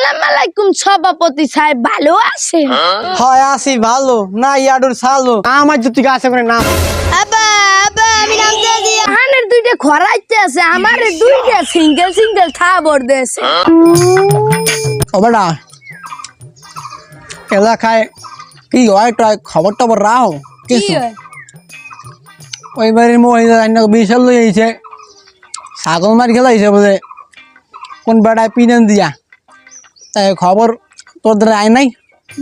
আসসালামু আলাইকুম সভাপতি সাহেব ভালো আছেন? হয় আসি ভালো। না ইয়াডুর সালো। আমার যদি গাছে করে নাম আবা আবা আমি নাম দিয়েছি হানের দুইটা খরাইতে আছে আমারে দুইটা সিঙ্গেল সিঙ্গেল থাবর দেছে। ও বেটা এলাকায় কি হয় টয় খবর টবর রাও? কিছু? ওই বাড়ির মহিলা রান্না বিশাল লই আইছে ছাগল মারি খেলাইছে বলে। কোন বেড়ায় পিনেন দিয়া। তাই খবর তোদের আয় নাই?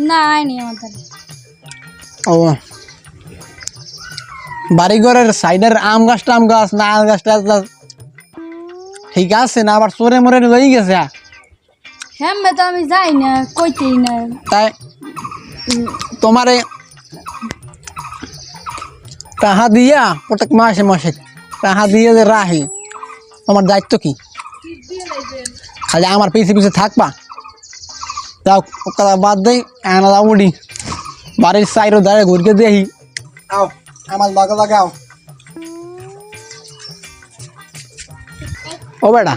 না আইনি আমাদের। ও। বাড়িঘরের সাইডের আম গাছ টাম গাছ নাল গাছ টাছ গাছ। ঠিক আছে না আবার চোরে মোরে লই গেছে? হ্যাঁ তো আমি যাই না কইতেই না। তাই তোমারে টাহা দিয়া প্রত্যেক মাসে মাসে টাহা দিয়ে যে রাহি তোমার দায়িত্ব কি? খালি আমার পিছে পিছে থাকবা? যাও ও কথা বাদ দেই এনা যাও উডি বাড়ির সাইডও দাঁড়িয়ে ঘুরকে দেখি। আও আমার লগে লগে আও। ও বেটা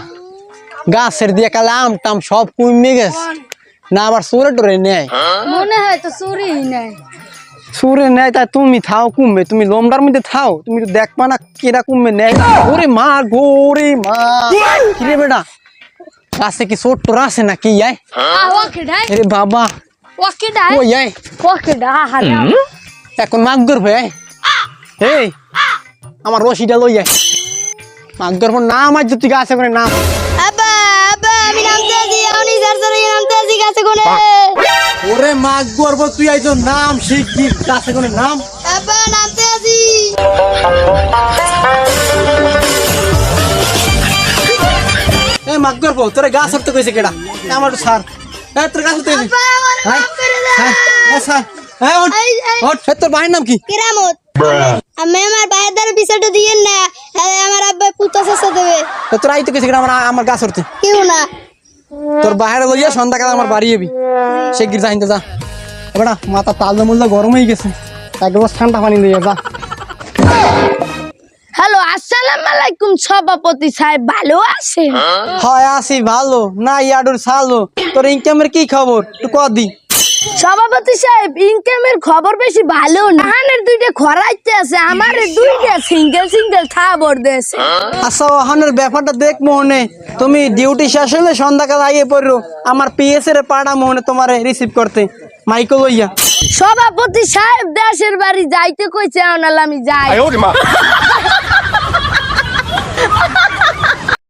গাছের দিয়ে কালে আম টাম সব কমে গেছে। না আবার সোরে টোরে নেয়। মনে হয় তো চুরি নাই সুরে নেয় তাই তুমি থাও কুমবে তুমি লোমডার মধ্যে থাও তুমি তো দেখবা না কেরা কুমবে নেয়। ওরে মা গোরে মা। কিরে বেটা গাছে কি তোর আছে না কি আয় ওকে আরে বাবা ওকে ডাই ওই আয় ওকে ডা হালা এখন মাগ করবে এই আমার রশিটা লই আয় মাগ করব না আমার যদি গাছে করে নাম নাম নাম কোনে ওরে মাগ তুই নাম গাছে করে নাম। নাম মাগ করব তোরে গাছ হরতে কইছে কেডা? আমার তোর কইছে। হ্যাঁ? হ্যাঁ? হ্যাঁ ওঠ। ওঠ। তোর ভাইয়ের নাম কি? কিরামত। আমি আমার ভাইয়ের দ্বারা বিষয়টা দিয়েন না। তাহলে আমার আব্বা পুতা শেষে দেবে। তো তোর আইতে কইছে কেডা আমার কেউ না। তোর বাইরে লইয়া সন্ধ্যাকালে আমার বাড়ি যাবি। সে যা। এবারে মাথা তাল মুল্লা গরম হয়ে গেছে। এক গ্লাস ঠান্ডা পানি লইয়া যা। আসসালামু আলাইকুম সভাপতি সাহেব ভালো আছেন? হয় আসি ভালো। না ইয়াডুর সালো তোর ইনকামের কি খবর? তুই কদি সভাপতি সাহেব ইনকামের খবর বেশি ভালো না। হানের দুইটা খরাইতে আছে আমারে দুইটা সিঙ্গেল সিঙ্গেল থাবর দেছে আচ্ছা ওখানের ব্যাপারটা দেখ মনে তুমি ডিউটি শেষ হলে সন্ধ্যাকালে আইয়ে পড়ো। আমার পিএস এর পাড়া মোহনে তোমারে রিসিভ করতে। মাইকো লইয়া। সভাপতি সাহেব দেশের বাড়ি যাইতে কইছে আনাল আমি যাই।